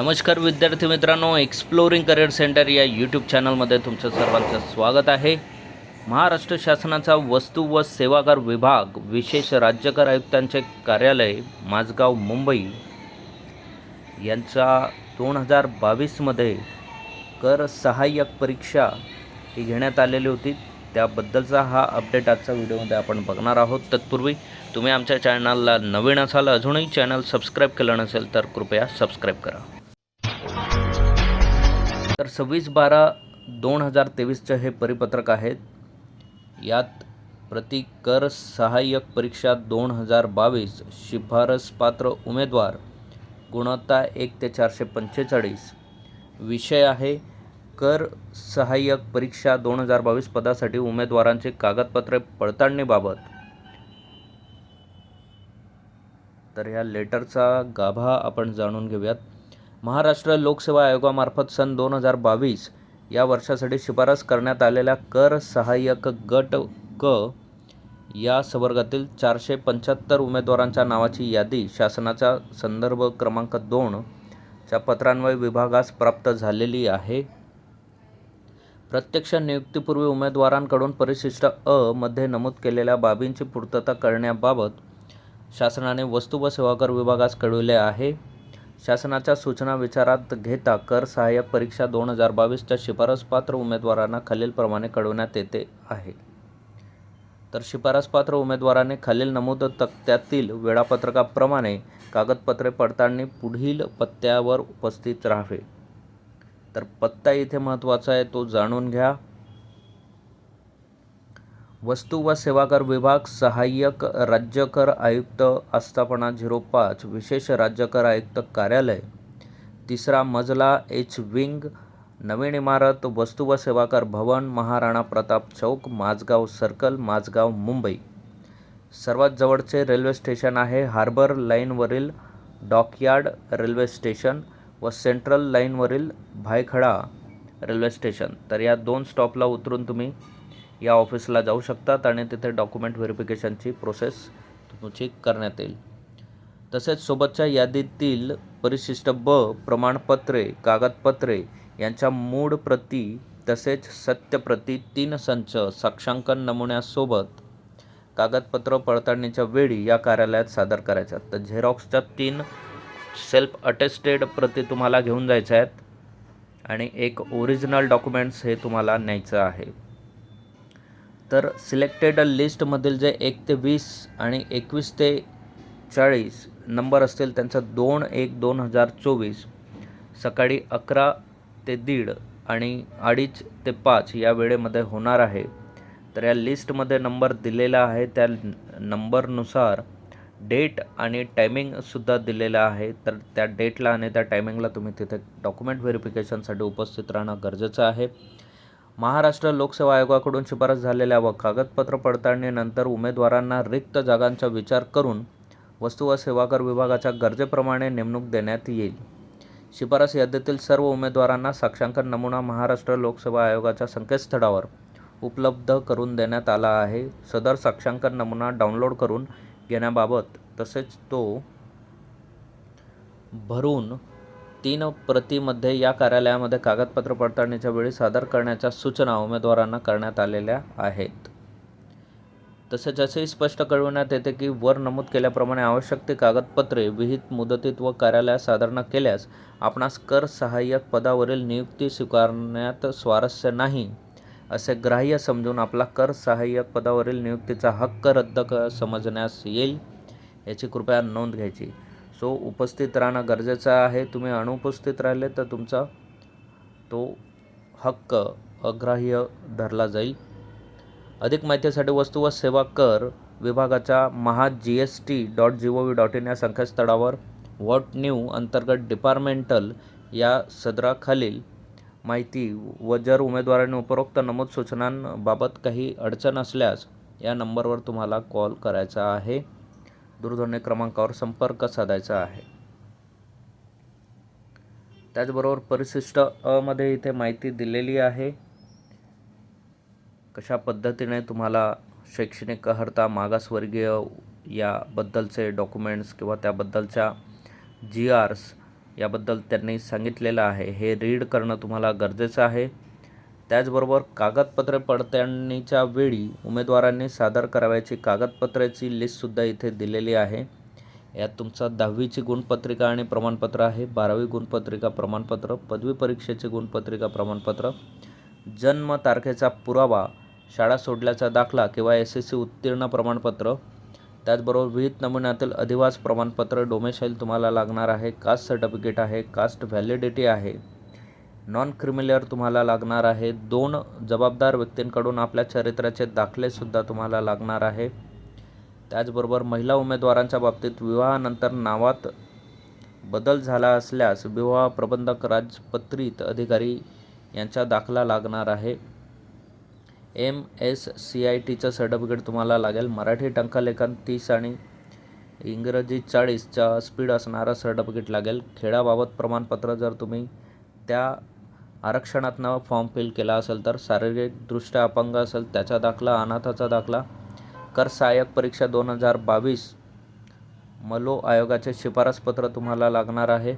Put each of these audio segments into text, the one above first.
नमस्कार विद्यार्थी मित्रांनो एक्सप्लोरिंग करिअर सेंटर या यूट्यूब चॅनलमध्ये तुमचं सर्वांचं स्वागत आहे. महाराष्ट्र शासनाचा वस्तू व सेवा कर विभाग विशेष राज्यकर आयुक्तांचे कार्यालय माझगाव मुंबई. यांचा दोन हजार बावीसमध्ये कर सहाय्यक परीक्षा ही घेण्यात आलेली होती. त्याबद्दलचा हा अपडेट आजच्या व्हिडिओमध्ये आपण बघणार आहोत. तत्पूर्वी तुम्ही आमच्या चॅनलला नवीन असाल अजूनही चॅनल सबस्क्राईब केलं नसेल तर कृपया सबस्क्राईब करा. तर सव्वीस बारा दोन हजार तेवीसचं हे परिपत्रक आहेत यात प्रति कर सहाय्यक परीक्षा दोन हजार बावीस शिफारस पात्र उमेदवार गुणवत्ता एक ते चारशे पंचेचाळीस. विषय आहे कर सहाय्यक परीक्षा दोन हजार बावीस पदासाठी उमेदवारांचे कागदपत्रे पडताळणीबाबत तर ह्या लेटरचा गाभा आपण जाणून घेऊयात. महाराष्ट्र लोकसेवा आयोगामार्फत सन दोन हजार बावीस या वर्षासाठी शिफारस करण्यात आलेल्या कर सहाय्यक गट क या संवर्गातील चारशे पंच्याहत्तर उमेदवारांच्या नावाची यादी शासनाचा संदर्भ क्रमांक दोन च्या पत्रान्वय विभागास प्राप्त झालेली आहे. प्रत्यक्ष नियुक्तीपूर्वी उमेदवारांकडून परिशिष्ट अ मध्ये नमूद केलेल्या बाबींची पूर्तता करण्याबाबत शासनाने वस्तू व सेवा कर विभागास कळविले आहे. शासनाच्या सूचना विचारात घेता कर सहाय्यक परीक्षा दोन हजार बावीसच्या शिफारसपात्र उमेदवारांना खालीलप्रमाणे कळवण्यात येते आहे. तर शिफारसपात्र उमेदवाराने खालील नमूद तक्त्यातील वेळापत्रकाप्रमाणे कागदपत्रे पडताळणी पुढील पत्त्यावर उपस्थित राहावे. तर पत्ता इथे महत्त्वाचा आहे तो जाणून घ्या. वस्तू व सेवा कर विभाग सहाय्यक राज्य कर आयुक्त आस्थापना झिरो पाच विशेष राज्य कर आयुक्त कार्यालय. तिसरा मजला एच विंग नवीन इमारत वस्तू व सेवा कर भवन महाराणा प्रताप चौक माझगाव सर्कल माझगाव मुंबई. सर्वात जवळचे रेल्वे स्टेशन आहे हार्बर लाईनवरील डॉकयार्ड रेल्वे स्टेशन व सेंट्रल लाईनवरील भायखळा रेल्वे स्टेशन. तर या दोन स्टॉपला उतरून तुम्ही या ऑफिसला जाऊ शकतात आणि तिथे डॉक्युमेंट व्हेरिफिकेशनची प्रोसेस तुमची करण्यात येईल. तसेच सोबतच्या यादीतील परिशिष्ट ब प्रमाणपत्रे कागदपत्रे यांच्या मूळ प्रती तसेच सत्यप्रती तीन संच साक्षांकन नमुन्यासोबत कागदपत्र पडताळणीच्या वेळी या कार्यालयात सादर करायच्या तर झेरॉक्सच्या तीन सेल्फ अटेस्टेड प्रती तुम्हाला घेऊन जायच्या आहेत आणि एक ओरिजिनल डॉक्युमेंट्स हे तुम्हाला न्यायचं आहे. तर सिलेक्टेड लिस्टमधील जे एक ते वीस आणि एकवीस ते चाळीस नंबर असतील त्यांचा दोन एक दोन हजार चोवीस सकाळी अकरा ते दीड आणि अडीच ते पाच या वेळेमध्ये होणार आहे. तर या लिस्टमध्ये नंबर दिलेला आहे त्या नंबरनुसार डेट आणि टायमिंगसुद्धा दिलेलं आहे. तर त्या डेटला आणि त्या टायमिंगला तुम्ही तिथे डॉक्युमेंट व्हेरिफिकेशनसाठी उपस्थित राहणं गरजेचं आहे. महाराष्ट्र लोकसेवा आयोगाकडून शिफारस झालेल्या व कागदपत्र पडताळणीनंतर उमेदवारांना रिक्त जागांचा विचार करून वस्तू व सेवा कर विभागाच्या गरजेप्रमाणे नेमणूक देण्यात येईल. शिफारस यादीतील सर्व उमेदवारांना साक्षांकन नमुना महाराष्ट्र लोकसेवा आयोगाच्या संकेतस्थळावर उपलब्ध करून देण्यात आला आहे. सदर साक्षांकन नमुना डाउनलोड करून घेण्याबाबत तसेच तो भरून तीन प्रतीमध्ये या कार्यालयामध्ये कागदपत्र पडताळणीच्या वेळी सादर करण्याच्या सूचना उमेदवारांना करण्यात आलेल्या आहेत. तसेच असेही स्पष्ट कळविण्यात येते की वर नमूद केल्याप्रमाणे आवश्यक ती कागदपत्रे विहित मुदतीत व कार्यालयात सादर न केल्यास आपणास कर सहाय्यक पदावरील नियुक्ती स्वीकारण्यात स्वारस्य नाही असे ग्राह्य समजून आपला कर सहाय्यक पदावरील नियुक्तीचा हक्क रद्द क समजण्यास येईल याची कृपया नोंद घ्यायची. सो उपस्थित राहणं गरजेचं आहे तुम्ही अनुपस्थित राहिले तर तुमचा तो हक्क अग्राह्य धरला जाईल. अधिक माहितीसाठी वस्तू व सेवा कर विभागाच्या Maha G S T dot G O V dot in या संकेतस्थळावर व्हॉट न्यू अंतर्गत डिपार्टमेंटल या सदराखालील माहिती व जर उमेदवारांनी उपरोक्त नमूद सूचनांबाबत काही अडचण असल्यास या नंबरवर तुम्हाला कॉल करायचा आहे. दूरध्वनी क्रमांकावर संपर्क साधायचा आहे. त्याचबरोबर परिशिष्ट अमध्ये इथे माहिती दिलेली आहे. कशा पद्धतीने तुम्हाला शैक्षणिक अर्हता मागासवर्गीय याबद्दलचे डॉक्युमेंट्स किंवा त्याबद्दलच्या जी आर्स याबद्दल त्यांनी सांगितलेलं आहे हे रीड करणं तुम्हाला गरजेचं आहे. त्याचबरोबर कागदपत्रे पडताळणीच्या वेळी उमेदवारांनी सादर करावयाची कागदपत्रेची लिस्टसुद्धा इथे दिलेली आहे. यात तुमचा दहावीची गुणपत्रिका आणि प्रमाणपत्र आहे. बारावी गुणपत्रिका प्रमाणपत्र पदवी परीक्षेचे गुणपत्रिका प्रमाणपत्र. जन्म तारखेचा पुरावा शाळा सोडल्याचा दाखला किंवा एस एस सी उत्तीर्ण प्रमाणपत्र. त्याचबरोबर विहित नमुन्यातील अधिवास प्रमाणपत्र डोमेशाईल तुम्हाला लागणार आहे. कास्ट सर्टिफिकेट आहे कास्ट व्हॅलिडिटी आहे. नॉन क्रिमिलियर तुम्हाला लागणार आहे. दोन जबाबदार व्यक्तींकडून आपल्या चरित्राचे दाखलेसुद्धा तुम्हाला लागणार आहे. त्याचबरोबर महिला उमेदवारांच्या बाबतीत विवाहानंतर नावात बदल झाला असल्यास विवाह प्रबंधक राजपत्रित अधिकारी यांचा दाखला लागणार आहे. एम एस सी आय टीचं सर्टिफिकेट तुम्हाला लागेल. मराठी टंकलेखन तीस आणि इंग्रजी चाळीसचा स्पीड असणारं सर्टिफिकेट लागेल. खेळाबाबत प्रमाणपत्र जर तुम्ही त्या आरक्षणातनं फॉर्म फिल केला असेल तर शारीरिकदृष्ट्या अपंग असेल त्याचा दाखला अनाथाचा दाखला. कर सहाय्यक परीक्षा दोन हजार बावीस मलो आयोगाचे शिफारसपत्र तुम्हाला लागणार आहे.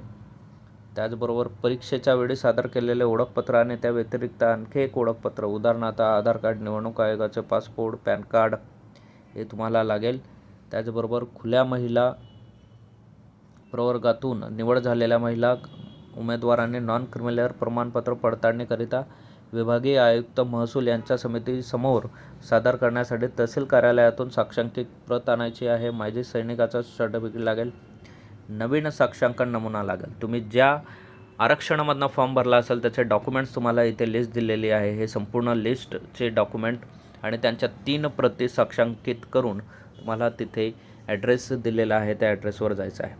त्याचबरोबर परीक्षेच्या वेळी सादर केलेले ओळखपत्र आणि त्या व्यतिरिक्त आणखी एक ओळखपत्र उदाहरणार्थ आधार कार्ड निवडणूक आयोगाचे पासपोर्ट पॅन कार्ड हे तुम्हाला लागेल. त्याचबरोबर खुल्या महिला प्रवर्गातून निवड झालेल्या महिला उमेदवारांनी नॉन क्रिमिलेअर प्रमाणपत्र पडताळणीकरिता विभागीय आयुक्त महसूल यांच्या समितीसमोर सादर करण्यासाठी तहसील कार्यालयातून साक्षांकित प्रत आणायची आहे. माझी सैनिकाचा सर्टिफिकेट लागेल. नवीन साक्षांकन नमुना लागेल. तुम्ही ज्या आरक्षणामधनं फॉर्म भरला असेल त्याचे डॉक्युमेंट्स तुम्हाला इथे लिस्ट दिलेली आहे. हे संपूर्ण लिस्टचे डॉक्युमेंट आणि त्यांच्या तीन प्रती साक्षांकित करून तुम्हाला तिथे ॲड्रेस दिलेला आहे. त्या ॲड्रेसवर जायचं आहे.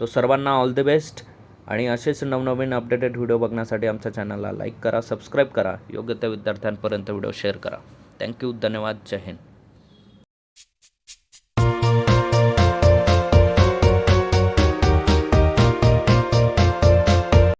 तो सर्वांना ऑल द बेस्ट आणि असेच नवनवीन अपडेटेड व्हिडिओ बघण्यासाठी आमच्या चॅनलला लाईक करा सबस्क्राईब करा. योग्य त्या विद्यार्थ्यांपर्यंत व्हिडिओ शेअर करा. थँक्यू धन्यवाद. जय हिंद.